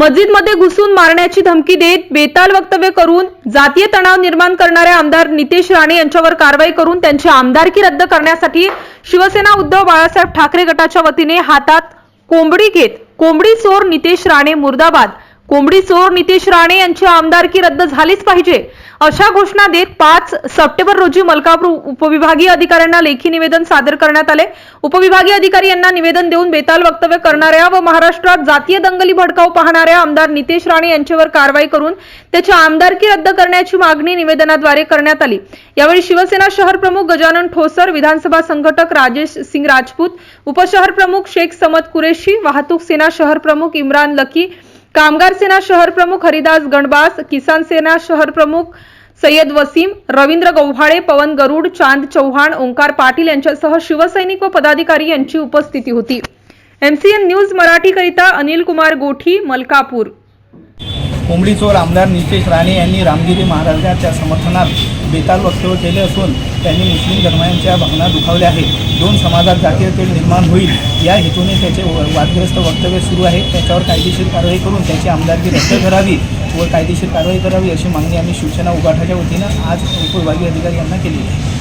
मस्जिदमध्ये घुसून मारण्याची धमकी देत बेताल वक्तव्य करून जातीय तणाव निर्माण करणाऱ्या आमदार नितेश राणे यांच्यावर कारवाई करून त्यांची आमदारकी रद्द करण्यासाठी शिवसेना उद्धव बाळासाहेब ठाकरे गटाच्या वतीने हातात कोंबडी घेत कोंबडी चोर नितेश राणे मुर्दाबाद कोंबडी चोर नितेश राणे यांची आमदारकी रद्द झालीच पाहिजे अशा घोषणा देत पाच सप्टेंबर रोजी मलकापूर उपविभागीय अधिकाऱ्यांना लेखी निवेदन सादर करण्यात आले. उपविभागीय अधिकारी यांना निवेदन देऊन बेताल वक्तव्य करणाऱ्या व महाराष्ट्रात जातीय दंगली भडकाव पाहणाऱ्या आमदार नितेश राणे यांच्यावर कारवाई करून त्याची आमदारकी रद्द करण्याची मागणी निवेदनाद्वारे करण्यात आली. यावेळी शिवसेना शहर प्रमुख गजानन ठोसर विधानसभा संघटक राजेश सिंग राजपूत उपशहर प्रमुख शेख समद कुरेशी वाहतूक सेना शहर प्रमुख इम्रान लकी कामगार सेना शहर प्रमुख हरिदास गणबास किसान सेना शहर प्रमुख सय्यद वसीम रवींद्र गव्हाळे पवन गरुड चांद चव्हाण ओंकार पाटील यांच्यासह शिवसैनिक व पदाधिकारी यांची उपस्थिती होती. एमसीएन न्यूज मराठीकरिता अनिल कुमार गोठी मलकापूर. कोंबडी चोर आमदार नितेश राणे यांनी रामगिरी महाराजांच्या समर्थनात बेताल वक्तव्य केले असून त्यांनी मुस्लिम धर्मांच्या भावना दुखावल्या आहेत. दोन समाजात जातीय तेढ निर्माण होईल. या हेतूने त्याचे व- वादग्रस्त वक्तव्य सुरू आहे. त्याच्यावर कायदेशीर कारवाई करून त्याची आमदारकी रद्द करावी व कायदेशीर कारवाई करावी अशी मागणी आम्ही शिवसेना उगाठाच्या वतीनं आज उपविभागीय अधिकारी यांना केली आहे.